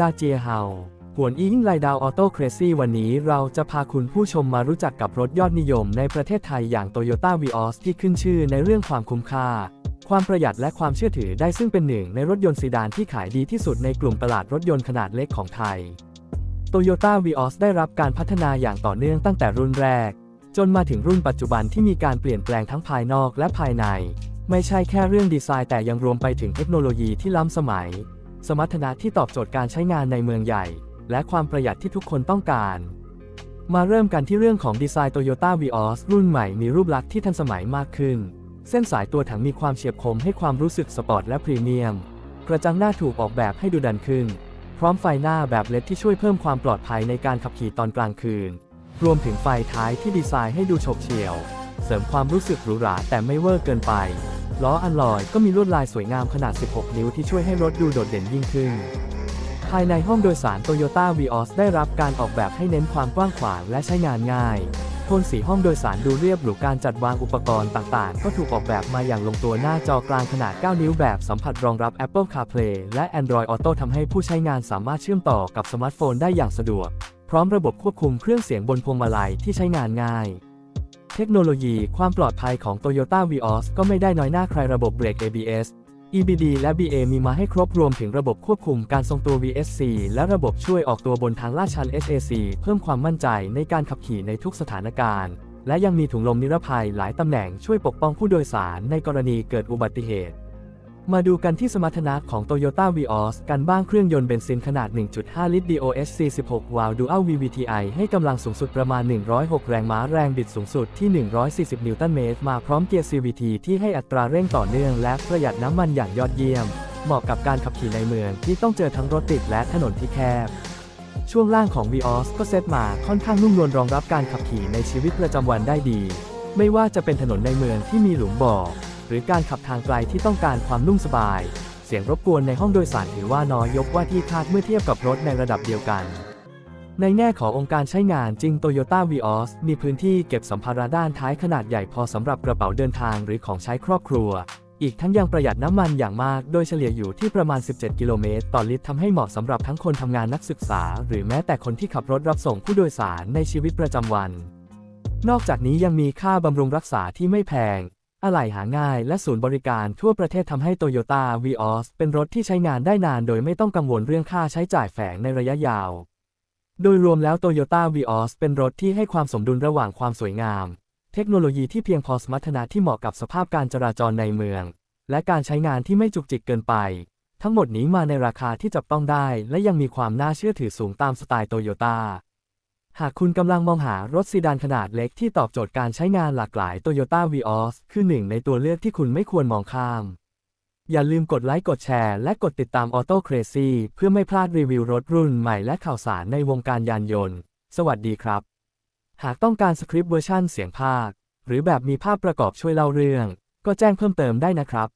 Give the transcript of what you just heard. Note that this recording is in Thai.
ดาเจียเฮาหวนอิงไลดาวออโต้เครซี่วันนี้เราจะพาคุณผู้ชมมารู้จักกับรถยอดนิยมในประเทศไทยอย่าง Toyota Vios ที่ขึ้นชื่อในเรื่องความคุ้มค่า ความประหยัดและความเชื่อถือได้ซึ่งเป็นหนึ่งในรถยนต์ซีดานที่ขายดีที่สุดในกลุ่มตลาดรถยนต์ขนาดเล็กของไทย Toyota Vios ได้รับการพัฒนาอย่างต่อเนื่องตั้งแต่รุ่นแรก จนมาถึงรุ่นปัจจุบันที่มีการเปลี่ยนแปลงทั้งภายนอกและภายใน ไม่ใช่แค่เรื่องดีไซน์แต่ยังรวมไปถึงเทคโนโลยีที่ล้ำสมัย สมรรถนะที่ตอบโจทย์การใช้งานในเมืองใหญ่ และความประหยัดที่ทุกคนต้องการ มาเริ่มกันที่เรื่องของดีไซน์ Toyota Vios รุ่นใหม่มีรูปลักษณ์ที่ทันสมัยมากขึ้น เส้นสายตัวถังมีความเฉียบคมให้ความรู้สึกสปอร์ตและพรีเมียม กระจังหน้าถูกออกแบบให้ดูดันขึ้น พร้อมไฟหน้าแบบเลดที่ช่วยเพิ่มความปลอดภัยในการขับขี่ตอนกลางคืน รวมถึงไฟท้ายที่ดีไซน์ให้ดูโฉบเฉี่ยว เสริมความรู้สึกหรูหราแต่ไม่เวอร์เกินไป ล้ออัลลอยก็มีลวดลายสวยงามขนาด 16 นิ้วที่ช่วยให้รถดูโดดเด่นยิ่งขึ้น ภายในห้องโดยสาร Toyota Vios ได้รับการออกแบบให้เน้นความกว้างขวางและใช้งานง่ายโทนสีห้องโดยสารดูเรียบหรูการจัดวางอุปกรณ์ต่างๆ ก็ถูกออกแบบมาอย่างลงตัวหน้าจอกลางขนาด 9 นิ้วแบบสัมผัสรองรับ Apple CarPlay และ Android Auto ทำให้ผู้ใช้งานสามารถเชื่อมต่อกับสมาร์ทโฟนได้อย่างสะดวก พร้อมระบบควบคุมเครื่องเสียงบนพวงมาลัยที่ใช้งานง่าย เทคโนโลยีความปลอดภัยของ Toyota Vios ก็ไม่ได้น้อยหน้าใครระบบเบรก ABS EBD และ BA มีมาให้ครบรวมถึงระบบควบคุมการทรงตัว VSC และระบบช่วยออกตัวบนทางลาดชัน SAC เพิ่มความมั่นใจในการขับขี่ในทุกสถานการณ์ และยังมีถุงลมนิรภัยหลายตำแหน่งช่วยปกป้องผู้โดยสารในกรณีเกิดอุบัติเหตุ มาดูกันที่สมรรถนะของ Toyota Vios กันบ้างเครื่องยนต์เบนซินขนาด 1.5 ลิตร DOHC 16 วาล์ว Dual VVTi ให้กำลังสูงสุดประมาณ 106 แรงม้าแรงบิดสูงสุดที่ 140 นิวตันเมตร มาพร้อมเกียร์ CVT ที่ให้อัตราเร่งต่อเนื่องและประหยัดน้ำมันอย่างยอดเยี่ยม เหมาะกับการขับขี่ในเมืองที่ต้องเจอทั้งรถติดและถนนที่แคบ ช่วงล่างของ Vios ก็เซตมาค่อนข้างนุ่มนวลรองรับการขับขี่ในชีวิตประจำวันได้ดี ไม่ว่าจะเป็นถนนในเมืองที่มีหลุมบ่อ หรือการขับทางไกลที่ต้องการความนุ่มสบาย เสียงรบกวนในห้องโดยสารถือว่าน้อยยกว่าที่คาดเมื่อเทียบกับรถในระดับเดียวกัน ในแง่ขององค์การใช้งานจริง Toyota Vios มีพื้นที่เก็บสัมภาระด้านท้ายขนาดใหญ่พอสำหรับกระเป๋าเดินทางหรือของใช้ครอบครัว อีกทั้งยังประหยัดน้ำมันอย่างมาก โดยเฉลี่ยอยู่ที่ประมาณ 17 กิโลเมตรต่อลิตรทำให้เหมาะสำหรับทั้งคนทำงานนักศึกษา หรือแม้แต่คนที่ขับรถรับส่งผู้โดยสารในชีวิตประจำวันนอกจากนี้ยังมีค่าบำรุงรักษาที่ไม่แพง อะไหล่หาง่ายและศูนย์บริการทั่วประเทศทำให้ Toyota Vios เป็นรถที่ใช้งานได้นานโดยไม่ต้องกังวลเรื่องค่าใช้จ่ายแฝงในระยะยาว โดยรวมแล้ว Toyota Vios เป็นรถที่ให้ความสมดุลระหว่างความสวยงาม เทคโนโลยีที่เพียงพอสมรรถนะที่เหมาะกับสภาพการจราจรในเมือง และการใช้งานที่ไม่จุกจิกเกินไป ทั้งหมดนี้มาในราคาที่จับต้องได้ และยังมีความน่าเชื่อถือสูงตามสไตล์โตโยต้า หากคุณกำลังมองหารถซีดานขนาดเล็กที่ตอบโจทย์การใช้งานหลากหลาย Toyota Vios คือหนึ่งในตัวเลือกที่คุณไม่ควรมองข้าม อย่าลืมกดไลค์กดแชร์และกดติดตาม Auto Crazy เพื่อไม่พลาดรีวิวรถรุ่นใหม่และข่าวสารในวงการยานยนต์ สวัสดีครับ หากต้องการสคริปต์เวอร์ชันเสียงภาค หรือแบบมีภาพประกอบช่วยเล่าเรื่อง ก็แจ้งเพิ่มเติมได้นะครับ